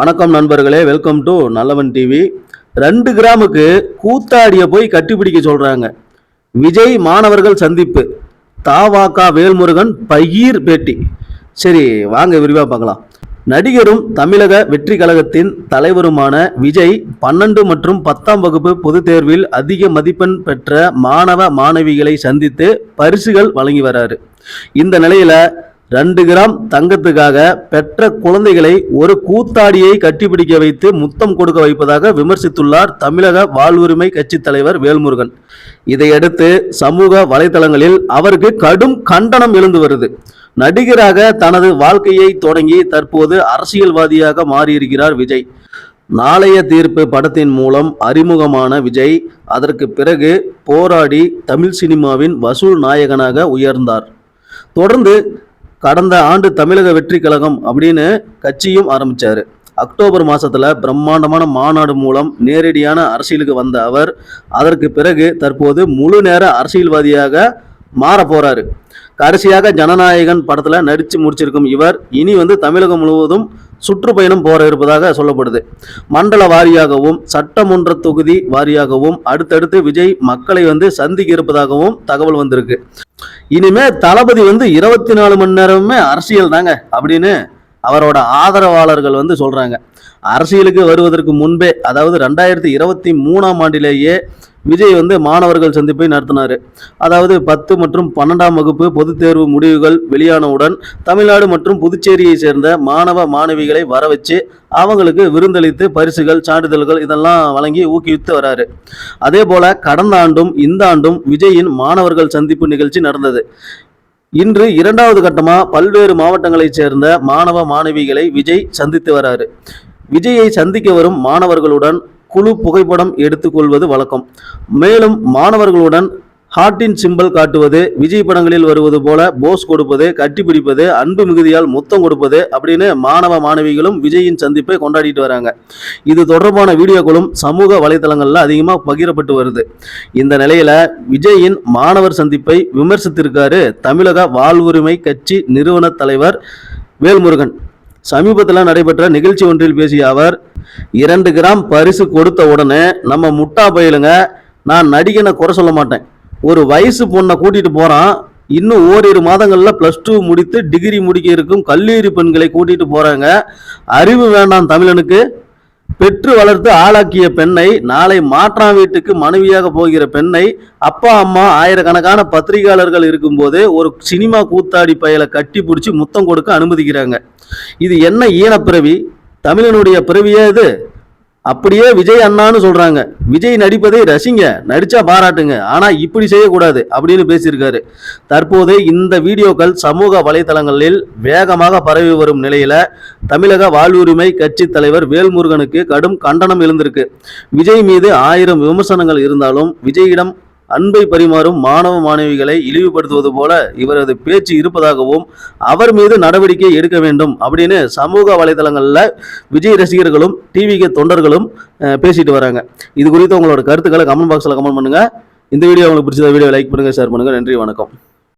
வணக்கம் நண்பர்களே welcome to நல்லவன் டிவி ரெண்டு கிராமுக்கு கூத்தாடிய போய் கட்டிப்பிடிக்க சொல்றாங்க. விஜய் மாணவர்கள் சந்திப்பு. தாவாக்கா வேல்முருகன் பகீர் பேட்டி. சரி வாங்க விரிவாக பார்க்கலாம். நடிகரும் தமிழக வெற்றி கழகத்தின் தலைவருமான விஜய் பன்னெண்டு மற்றும் பத்தாம் வகுப்பு பொதுத் தேர்வில் அதிக மதிப்பெண் பெற்ற மாணவ மாணவிகளை சந்தித்து பரிசுகள் வழங்கி வராரு. இந்த நிலையில ரெண்டு கிராம் தங்கத்துக்காக பெற்ற குழந்தைகளை ஒரு கூத்தாடியை கட்டிப்பிடிக்க வைத்து முத்தம் கொடுக்க வைப்பதாக விமர்சித்துள்ளார் தமிழக வாழ்வுரிமை கட்சி தலைவர் வேல்முருகன். இதையடுத்து சமூக வலைதளங்களில் அவருக்கு கடும் கண்டனம் எழுந்து வருது. நடிகராக தனது வாழ்க்கையை தொடங்கி தற்போது அரசியல்வாதியாக மாறியிருக்கிறார் விஜய். நாளைய தீர்ப்பு படத்தின் மூலம் அறிமுகமான விஜய் அதற்கு பிறகு போராடி தமிழ் சினிமாவின் வசூல் நாயகனாக உயர்ந்தார். தொடர்ந்து கடந்த ஆண்டு தமிழக வெற்றி கழகம் அப்படின்னு கட்சியும் ஆரம்பித்தார் அக்டோபர் மாதத்தில் பிரம்மாண்டமான மாநாடு மூலம் நேரடியான அரசியலுக்கு வந்த அவர் அதற்கு பிறகு தற்போது முழு நேர அரசியல்வாதியாக மாற போறாரு. கடைசியாக ஜனநாயகன் படத்தில் நடித்து முடிச்சிருக்கும் இவர் இனி வந்து தமிழகம் முழுவதும் சுற்றுப்பயணம் போற இருப்பதாக சொல்லப்படுது. மண்டல வாரியாகவும் சட்டமன்ற தொகுதி வாரியாகவும் அடுத்தடுத்து விஜய் மக்களை வந்து சந்திக்க இருப்பதாகவும் தகவல் வந்திருக்கு. இனிமே தளபதி வந்து இருபத்தி நாலு மணி நேரமுமே அரசியல் தாங்க அப்படின்னு அவரோட ஆதரவாளர்கள் வந்து சொல்றாங்க. அரசியலுக்கு வருவதற்கு முன்பே அதாவது ரெண்டாயிரத்தி இருபத்தி மூணாம் ஆண்டிலேயே விஜய் வந்து மாணவர்கள் சந்திப்பை நடத்தினார். அதாவது பத்து மற்றும் பன்னெண்டாம் வகுப்பு பொதுத் தேர்வு முடிவுகள் வெளியானவுடன் தமிழ்நாடு மற்றும் புதுச்சேரியை சேர்ந்த மாணவ மாணவிகளை வர வச்சு அவங்களுக்கு விருந்தளித்து பரிசுகள் சான்றிதழ்கள் இதெல்லாம் வழங்கி ஊக்குவித்து வராரு. அதே போல கடந்த ஆண்டும் இந்த ஆண்டும் விஜயின் மாணவர்கள் சந்திப்பு நிகழ்ச்சி நடந்தது. இன்று இரண்டாவது கட்டமாக பல்வேறு மாவட்டங்களைச் சேர்ந்த மாணவ மாணவிகளை விஜய் சந்தித்து வராரு. விஜயை சந்திக்க வரும் மாணவர்களுடன் குழு புகைப்படம் எடுத்துக்கொள்வது வழக்கம். மேலும் மாணவர்களுடன் ஹார்ட்டின் சிம்பல் காட்டுவது விஜய் படங்களில் வருவது போல போஸ் கொடுப்பது கட்டிப்பிடிப்பது அன்பு மிகுதியால் முத்தம் கொடுப்பது அப்படின்னு மாணவ மாணவிகளும் விஜயின் சந்திப்பை கொண்டாடிட்டு வராங்க. இது தொடர்பான வீடியோக்களும் சமூக வலைதளங்களில் அதிகமாக பகிரப்பட்டு வருது. இந்த நிலையில விஜயின் மாணவர் சந்திப்பை விமர்சித்திருக்காரு தமிழக வாழ்வுரிமை கட்சி நிறுவன தலைவர் வேல்முருகன். சமீபத்தில் நடைபெற்ற நிகழ்ச்சி ஒன்றில் பேசிய அவர் இரண்டு கிராம் பரிசு கொடுத்த உடனே நம்ம முட்டா பயிலுங்க நான் நடிகனை குறை சொல்ல மாட்டேன். ஒரு வயசு பொண்ணை கூட்டிட்டு போகிறான் இன்னும் ஓரிரு மாதங்களில் ப்ளஸ் டூ முடித்து டிகிரி முடிக்க இருக்கும் கல்லூரி பெண்களை கூட்டிட்டு போகிறாங்க அறிவு வேண்டாம் தமிழனுக்கு. பெற்று வளர்த்து ஆளாக்கிய பெண்ணை நாளை மாற்றான் வீட்டுக்கு மனைவியாக போகிற பெண்ணை அப்பா அம்மா ஆயிரக்கணக்கான பத்திரிகையாளர்கள் இருக்கும்போது ஒரு சினிமா கூத்தாடி பயலை கட்டி பிடிச்சி முத்தம் கொடுக்க அனுமதிக்கிறாங்க. இது என்ன ஈனப்பிறவி? தமிழனுடைய பிறவியே இது. அப்படியே விஜய் அண்ணான்னு சொல்றாங்க. விஜய் நடிப்பதை ரசிங்க நடிச்சா பாராட்டுங்க. ஆனா இப்படி செய்யக்கூடாது அப்படின்னு பேசியிருக்காரு. தற்போது இந்த வீடியோக்கள் சமூக வலைதளங்களில் வேகமாக பரவி வரும் நிலையில தமிழக வாழ்வுரிமை கட்சி தலைவர் வேல்முருகனுக்கு கடும் கண்டனம் எழுந்திருக்கு. விஜய் மீது ஆயிரம் விமர்சனங்கள் இருந்தாலும் விஜயிடம் அன்பை பரிமாறும் மாணவ மாணவிகளை இழிவுபடுத்துவது போல இவரது பேச்சு இருப்பதாகவும் அவர் மீது நடவடிக்கை எடுக்க வேண்டும் அப்படின்னு சமூக வலைதளங்களில் விஜய் ரசிகர்களும் டிவிக்கு தொண்டர்களும் பேசிட்டு வராங்க. இது குறித்து உங்களோட கருத்துக்களை கமெண்ட் பாக்ஸில் கமெண்ட் பண்ணுங்கள் இந்த வீடியோ உங்களுக்கு பிடிச்சத வீடியோ லைக் பண்ணுங்கள் ஷேர் பண்ணுங்க. நன்றி வணக்கம்.